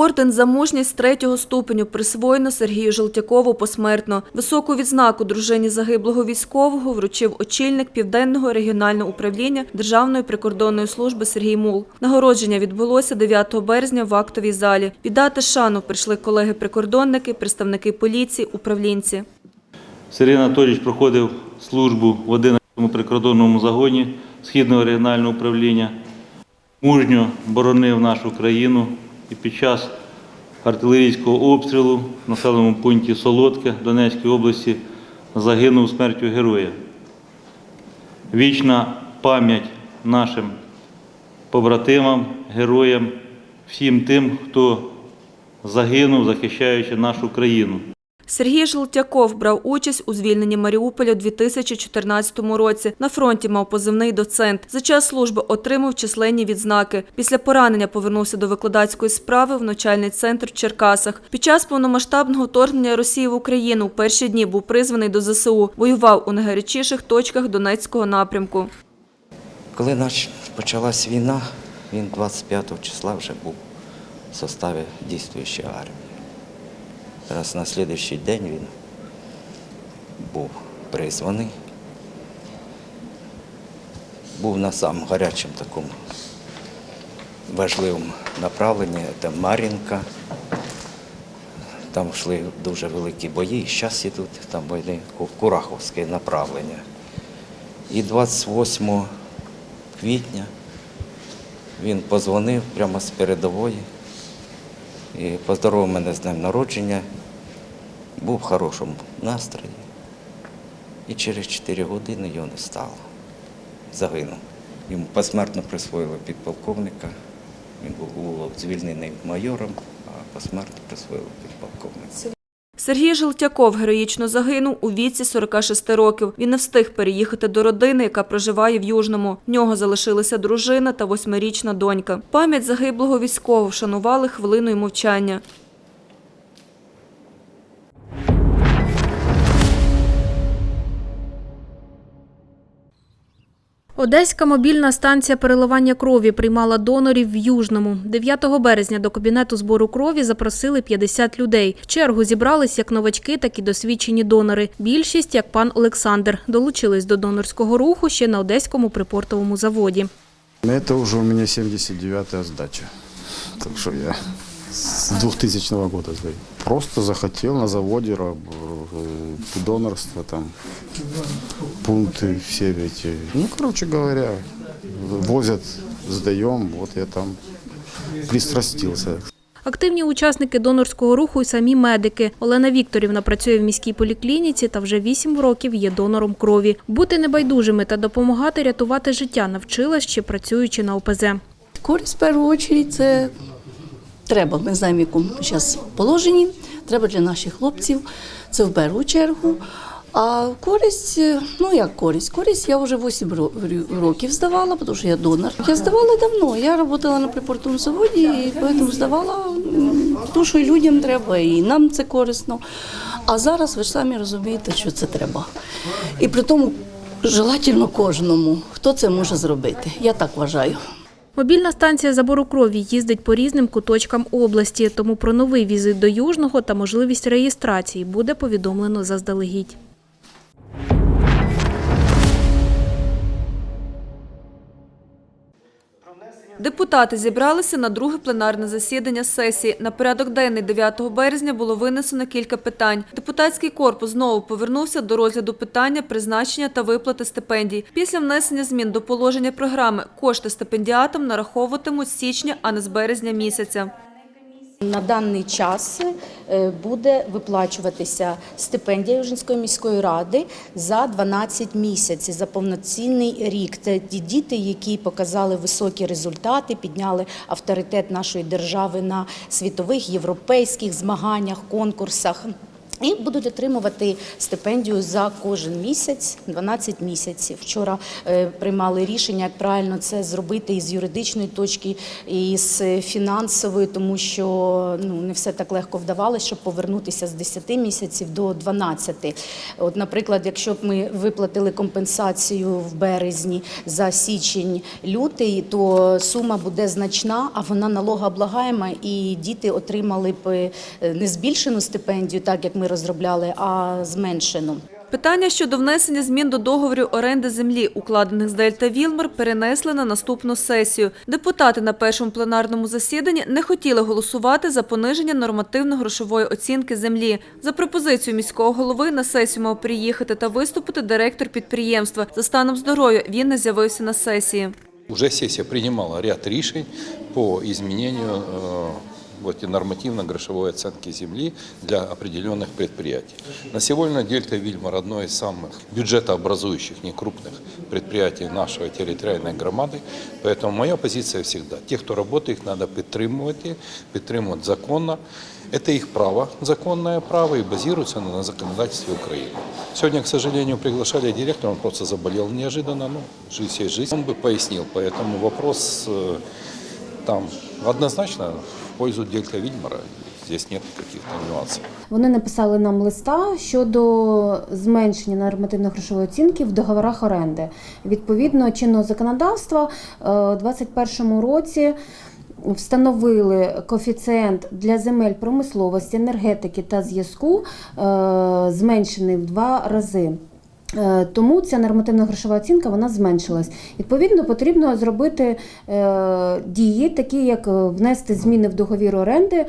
Орден за мужність третього ступеню присвоєно Сергію Желтякову посмертно. Високу відзнаку дружині загиблого військового вручив очільник Південного регіонального управління Державної прикордонної служби Сергій Мул. Нагородження відбулося 9 березня в актовій залі. Віддати шану прийшли колеги-прикордонники, представники поліції, управлінці. Сергій Анатолійович проходив службу в 11-му прикордонному загоні Східного регіонального управління, мужньо боронив нашу країну і під час артилерійського обстрілу в населеному пункті Солодке Донецької області загинув смертю героя. Вічна пам'ять нашим побратимам, героям, всім тим, хто загинув, захищаючи нашу країну. Сергій Желтяков брав участь у звільненні Маріуполя у 2014 році. На фронті мав позивний доцент. За час служби отримав численні відзнаки. Після поранення повернувся до викладацької справи в навчальний центр в Черкасах. Під час повномасштабного вторгнення Росії в Україну у перші дні був призваний до ЗСУ. Воював у найгарячіших точках Донецького напрямку. Коли нач- почалась війна, він 25 числа вже був в составі дійствуючої армії. Раз на слідуючий день він був призваний. Був на самому гарячому такому важливому направленні, це Мар'їнка. Там йшли дуже великі бої, і зараз ідуть там війни Кураховське направлення. І 28 квітня він позвонив прямо з передової і поздоровив мене з днем народження. Був в хорошому настрої. І через 4 години його не стало. Загинув. Йому посмертно присвоїли підполковника. Він був звільнений майором, а посмертно присвоїли підполковника. Сергій Желтяков героїчно загинув у віці 46 років. Він не встиг переїхати до родини, яка проживає в Южному. В нього залишилися дружина та восьмирічна донька. Пам'ять загиблого військового вшанували хвилиною мовчання. Одеська мобільна станція переливання крові приймала донорів в Южному. 9 березня до кабінету збору крові запросили 50 людей. В чергу зібрались як новачки, так і досвідчені донори. Більшість, як пан Олександр, долучились до донорського руху ще на одеському припортовому заводі. Это уже у меня 79-я сдача. Так что я с 2000 года сдаю. Просто захотел на э, донорство, там, пункты все эти. Ну, короче говоря, возят, сдаем, вот я там пристрастился. Активні учасники донорського руху й самі медики. Олена Вікторівна працює в міській поліклініці та вже 8 років є донором крові. Бути небайдужими та допомагати рятувати життя навчилась ще працюючи на ОПЗ. Користь в першу чергу це треба. Ми знаємо, в якому зараз положенні. Треба для наших хлопців. Це в першу чергу. А користь, е, ну як користь? Користь я вже 8 років здавала, тому що я донор. Я здавала давно. Я працювала на припортовому заводі і тому здавала, тому що людям треба, і нам це корисно. А зараз ви ж самі розумієте, що це треба. І при тому желательно кожному, хто це може зробити. Я так вважаю. Мобільна станція забору крові їздить по різним куточкам області, тому про новий візит до Южного та можливість реєстрації буде повідомлено заздалегідь. Депутати зібралися на друге пленарне засідання сесії. На порядок денний 9 березня було винесено кілька питань. Депутатський корпус знову повернувся до розгляду питання призначення та виплати стипендій. Після внесення змін до положення програми кошти стипендіатам нараховуватимуть з січня, а не з березня місяця. На даний час е, буде виплачуватися стипендія Южинської міської ради за 12 місяців, за повноцінний рік. Це ті діти, які показали високі результати, підняли авторитет нашої держави на світових європейських змаганнях, конкурсах. І будуть отримувати стипендію за кожен місяць, 12 місяців. Вчора е, приймали рішення, як правильно це зробити із юридичної точки, і з фінансової, тому що ну не все так легко вдавалося, щоб повернутися з 10 місяців до 12. От, наприклад, якщо б ми виплатили компенсацію в березні за січень-лютий, то сума буде значна, а вона налогооблагаєма, і діти отримали б е, не збільшену стипендію, так як ми розробляли, а зменшену. Питання щодо внесення змін до договорів оренди землі, укладених з Дельта Вілмер, перенесли на наступну сесію. Депутати на першому пленарному засіданні не хотіли голосувати за пониження нормативно-грошової оцінки землі. За пропозицією міського голови на сесію мав приїхати та виступити директор підприємства. За станом здоров'я він не з'явився на сесії. Уже сессия принимала ряд решений по изменению э, вот, нормативно-грошевой оценки земли для определенных предприятий. На сегодня Дельта Вильмар одно из самых бюджетообразующих некрупных предприятий нашей территориальной громады. Поэтому моя позиция всегда, те, кто работает, их надо підтримувати, підтримувати законно. Это их право, законное право, и базируется на законодательстве Украины. Сегодня, к сожалению, приглашали директора, он просто заболел неожиданно, ну, жизнь есть жизнь. Он бы пояснил, поэтому вопрос э, там однозначно пользу Дельта Вильмара. Здесь нет каких-то нюансов. Вони написали нам листа щодо зменшення нормативно-грошової оцінки в договорах оренди. Відповідно чинного законодавства е, у 2021 році встановили коефіцієнт для земель промисловості, енергетики та зв'язку е, зменшений в два рази. Е, Тому ця нормативна грошова оцінка вона зменшилась. Відповідно, потрібно зробити е, дії, такі як е, внести зміни в договір оренди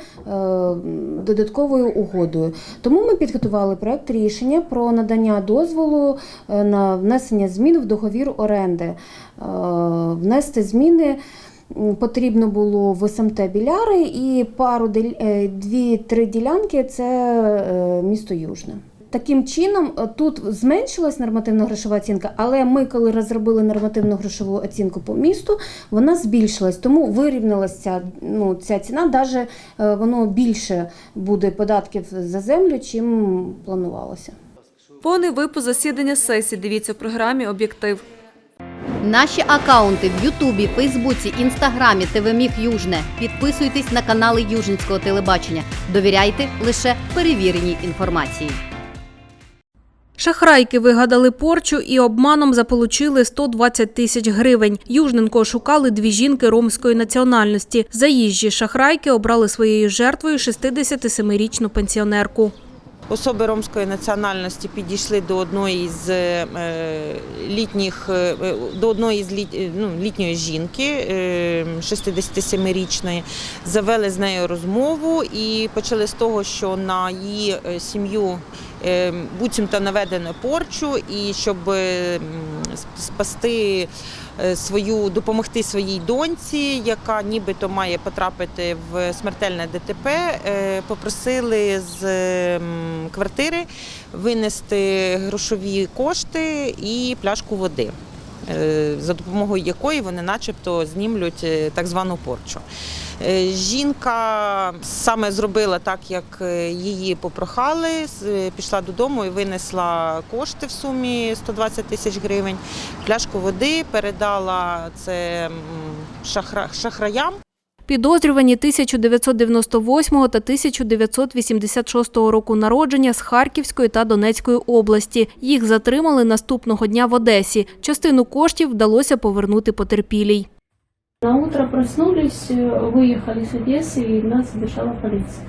додатковою угодою. Тому ми підготували проект рішення про надання дозволу на внесення змін в договір оренди. Внести зміни. Потрібно було в СМТ Біляри і пару дві-три ділянки це місто Южне. Таким чином, е, тут зменшилась нормативна грошова оцінка, але ми, коли розробили нормативну грошову оцінку по місту, вона збільшилась. Тому вирівнялася ну, ця ціна, навіть воно більше буде податків за землю, чим планувалося. Повний випуск засідання сесії дивіться в програмі Об'єктив. Наші акаунти в Ютубі, Фейсбуці, Інстаграмі, ТВ Міг Южне. Підписуйтесь на канали Южницького телебачення. Довіряйте лише перевіреній інформації. Шахрайки вигадали порчу і обманом заполучили 120 тисяч гривень. Южненко шукали дві жінки ромської національності. Заїжджі шахрайки обрали своєю жертвою 67-річну пенсіонерку. Особи ромської національності підійшли до одної з е, літніх е, до одної з літ, е, ну, літньої жінки е, 67-річної, завели з нею розмову і почали з того, що на її сім'ю буцімто наведено порчу, і щоб е, спасти е, свою допомогти своїй доньці, яка нібито має потрапити в смертельне ДТП, е, попросили з квартири винести грошові кошти і пляшку води. Е, За допомогою якої вони, начебто, знімлють е, так звану порчу. Е, Жінка саме зробила так, як її попрохали. Пішла додому і винесла кошти в сумі 120 тисяч гривень, пляшку води, передала це шахраям. Підозрювані 1998 та 1986 року народження з Харківської та Донецької області. Їх затримали наступного дня в Одесі. Частину коштів вдалося повернути потерпілій. На утро проснулись, э, выехали с Одессы и нас задержала полиция.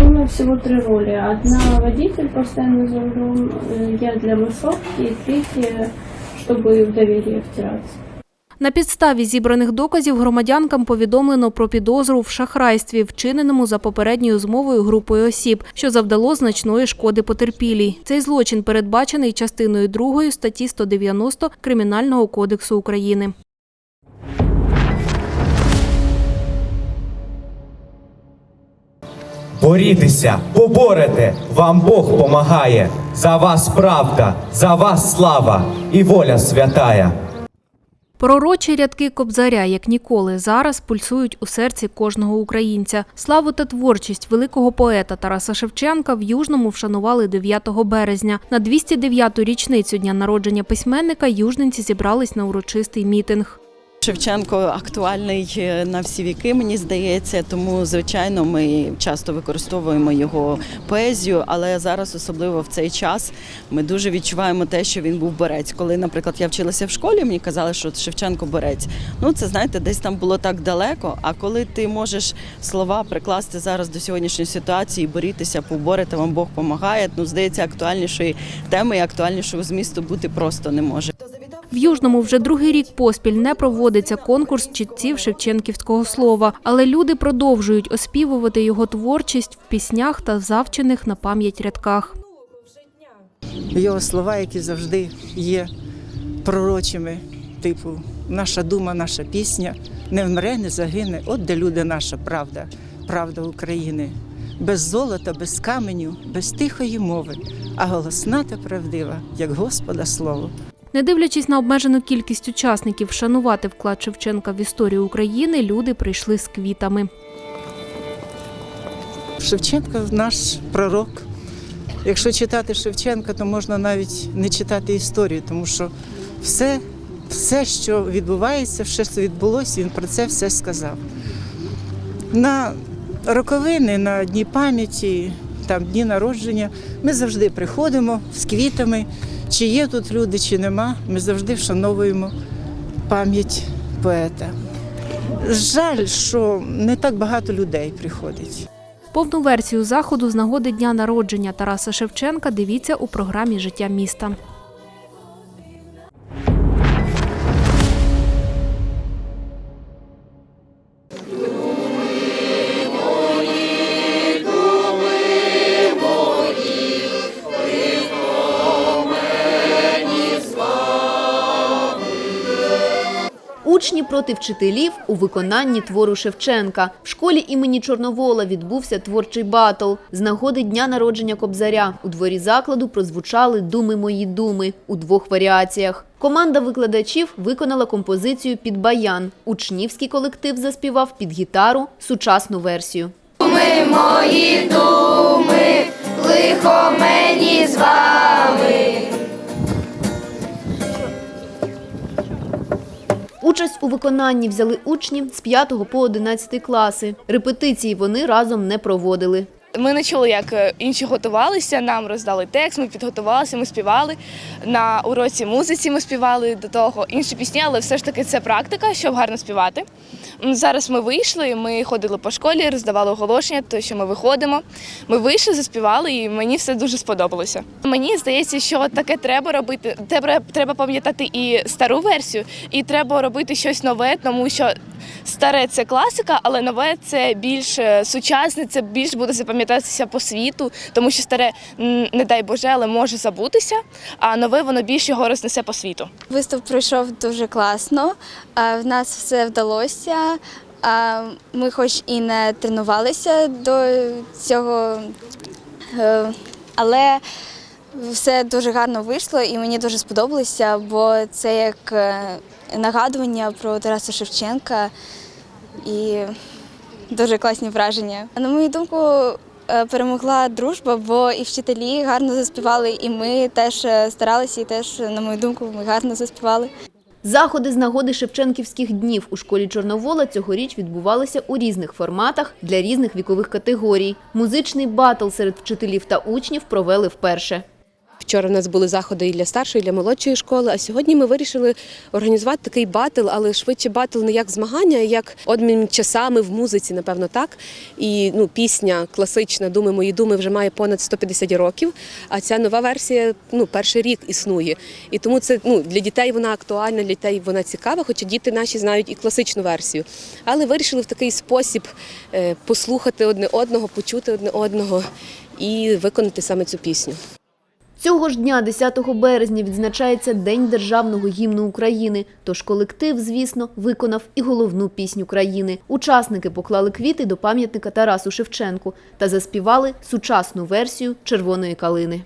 Было всего три роли. Одна водитель постоянно за рулем, э, я для массовки, и третья, чтобы в доверие втираться. На підставі зібраних доказів громадянкам повідомлено про підозру в шахрайстві, вчиненому за попередньою змовою групою осіб, що завдало значної шкоди потерпілій. Цей злочин передбачений частиною 2 статті 190 Кримінального кодексу України. Борітеся, поборете, вам Бог помагає. За вас правда, за вас слава і воля святая. Пророчі рядки Кобзаря, як ніколи, зараз пульсують у серці кожного українця. Славу та творчість великого поета Тараса Шевченка в Южному вшанували 9 березня. На 209-ту річницю дня народження письменника южненці зібрались на урочистий мітинг. Шевченко актуальний е, на всі віки, мені здається, тому звичайно ми часто використовуємо його поезію, але зараз, особливо в цей час, ми дуже відчуваємо те, що він був борець. Коли, наприклад, я вчилася в школі, мені казали, що Шевченко борець. Ну це знаєте, десь там було так далеко. А коли ти можеш слова прикласти зараз до сьогоднішньої ситуації, борітися, поборити вам Бог помагає. Ну здається, актуальнішої теми і актуальнішого змісту бути просто не може. В Южному вже другий рік поспіль не проводиться конкурс читців шевченківського слова, але люди продовжують оспівувати його творчість в піснях та завчених на пам'ять рядках. його слова, які завжди є пророчими, типу наша дума, наша пісня не вмре, не загине. От де люди наша правда, правда України. Без золота, без каменю, без тихої мови, а голосна та правдива, як Господа слово. Не дивлячись на обмежену кількість учасників, вшанувати вклад Шевченка в історію України, люди прийшли з квітами. Шевченко наш пророк. Якщо читати Шевченка, то можна навіть не читати історію, тому що все, все, що відбувається, все, що відбулося, він про це все сказав. На роковини, на дні пам'яті, там дні народження, ми завжди приходимо з квітами. Чи є тут люди, чи нема, ми завжди вшановуємо пам'ять поета. Жаль, що не так багато людей приходить. Повну версію заходу з нагоди дня народження Тараса Шевченка дивіться у програмі Життя міста. Учні проти вчителів у виконанні твору Шевченка. В школі імені Чорновола відбувся творчий батл. З нагоди дня народження Кобзаря у дворі закладу прозвучали Думи мої думи у двох варіаціях. Команда викладачів виконала композицію під баян. Учнівський колектив заспівав під гітару сучасну версію. Участь у виконанні взяли учні з 5 по 11 класи. Репетиції вони разом не проводили. Ми не чули, як е, інші готувалися. Нам роздали текст, ми підготувалися, ми співали. На уроці музиці ми співали до того інші пісні, але все ж таки це практика, щоб гарно співати. Зараз ми вийшли, ми ходили по школі, роздавали оголошення, то що ми виходимо. Ми вийшли, заспівали, і мені все дуже сподобалося. Мені здається, що таке треба робити. Треба, треба пам'ятати і стару версію, і треба робити щось нове, тому що старе це класика, але нове це більш е, сучасне, це більш буде запам'ятатися по світу, тому що старе, не дай Боже, але може забутися, а нове воно більш його рознесе по світу. Виступ пройшов дуже класно. В нас все вдалося. Ми хоч і не тренувалися до цього, е, але все дуже гарно вийшло і мені дуже сподобалося, бо це як е, нагадування про Тараса Шевченка і дуже класні враження. На мою думку, перемогла дружба, бо і вчителі гарно заспівали, і ми теж е, старалися, і теж, на мою думку, ми гарно заспівали. Заходи з нагоди Шевченківських днів у школі Чорновола цьогоріч відбувалися у різних форматах для різних вікових категорій. Музичний батл серед вчителів та учнів провели вперше. Вчора в нас були заходи і для старшої, і для молодшої школи. А сьогодні ми вирішили організувати такий батл, але швидше батл не як змагання, а як обмін часами в музиці, напевно, так. І ну, пісня класична Думи мої думи вже має понад 150 років. А ця нова версія ну, перший рік існує. І тому це ну, для дітей вона актуальна, для дітей вона цікава, хоча діти наші знають і класичну версію. Але вирішили в такий спосіб е, послухати одне одного, почути одне одного і виконати саме цю пісню. Цього ж дня, 10 березня, відзначається День державного гімну України. Тож колектив, звісно, виконав і головну пісню країни. Учасники поклали квіти до пам'ятника Тарасу Шевченку та заспівали сучасну версію червоної калини.